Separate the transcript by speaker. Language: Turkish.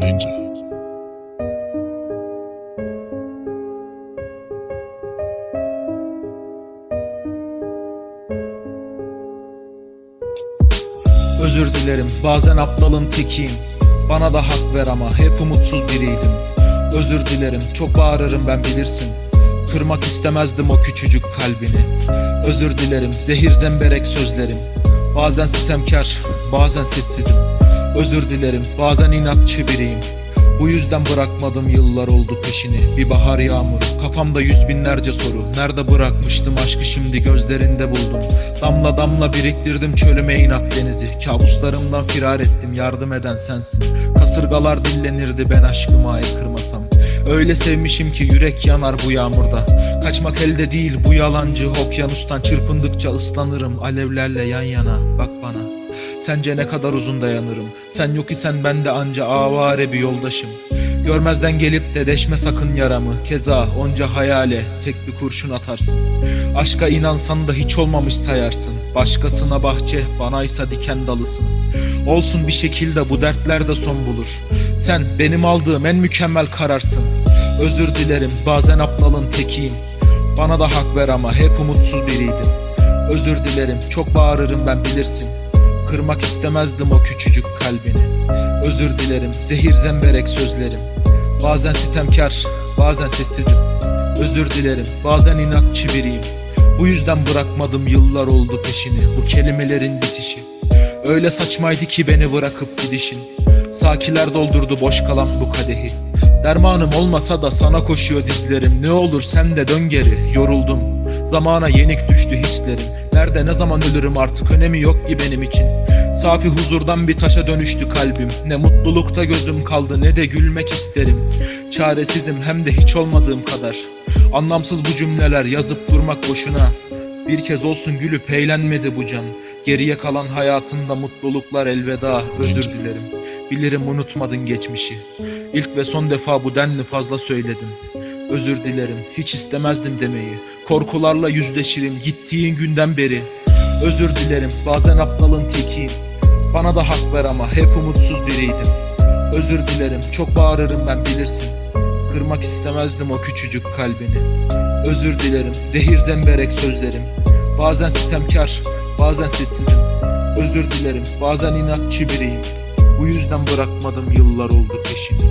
Speaker 1: Ninja. Özür dilerim bazen aptalın tekiyim. Bana da hak ver ama hep umutsuz biriydim. Özür dilerim çok bağırırım ben bilirsin. Kırmak istemezdim o küçücük kalbini. Özür dilerim zehir zemberek sözlerim. Bazen sitemkar bazen sessizim. Özür dilerim bazen inatçı biriyim bu yüzden bırakmadım yıllar oldu peşini. Bir bahar yağmuru kafamda yüz binlerce soru. Nerede bırakmıştım aşkı şimdi gözlerinde buldum. Damla damla biriktirdim çölüme inat denizi. Kabuslarımdan firar ettim yardım eden sensin. Kasırgalar dillenirdi ben aşkımı aykırmasam. Öyle sevmişim ki yürek yanar bu yağmurda. Kaçmak elde değil bu yalancı okyanustan. Çırpındıkça ıslanırım alevlerle yan yana. Bak bana Sence ne kadar uzun dayanırım? Sen yok isen ben de anca avare bir yoldaşım. Görmezden gelip de deşme sakın yaramı. Keza onca hayale tek bir kurşun atarsın. Aşka inansan da hiç olmamış sayarsın. Başkasına bahçe banaysa diken dalısın. Olsun bir şekilde bu dertler de son bulur. Sen benim aldığım en mükemmel kararsın. Özür dilerim bazen aptalın tekiyim. Bana da hak ver ama hep umutsuz biriydim. Özür dilerim çok bağırırım ben bilirsin Kırmak istemezdim o küçücük kalbini. Özür dilerim zehir zemberek sözlerim. Bazen sitemkar bazen sessizim. Özür dilerim bazen inatçı biriyim Bu yüzden bırakmadım yıllar oldu peşini. Bu kelimelerin bitişi. Öyle saçmaydı ki beni bırakıp gidişin. Sakiler doldurdu boş kalan bu kadehi. Dermanım olmasa da sana koşuyor dizlerim. Ne olur sen de dön geri yoruldum. Zamana yenik düştü hislerim Nerede ne zaman ölürüm artık? Önemi yok ki benim için. Safi huzurdan bir taşa dönüştü kalbim. Ne mutlulukta gözüm kaldı ne de gülmek isterim. Çaresizim hem de hiç olmadığım kadar. Anlamsız bu cümleler yazıp durmak boşuna. Bir kez olsun gülüp eğlenmedi bu can. Geriye kalan hayatında mutluluklar elveda. Özür dilerim. Bilirim unutmadın geçmişi. İlk ve son defa bu denli fazla söyledim Özür dilerim hiç istemezdim demeyi. Korkularla yüzleşirim gittiğin günden beri. Özür dilerim bazen aptalın tekiyim Bana da hak ver ama hep umutsuz biriydim. Özür dilerim çok bağırırım ben bilirsin. Kırmak istemezdim o küçücük kalbini. Özür dilerim zehir zemberek sözlerim. Bazen sitemkar bazen sessizim. Özür dilerim bazen inatçı biriyim. Bu yüzden bırakmadım yıllar oldu peşini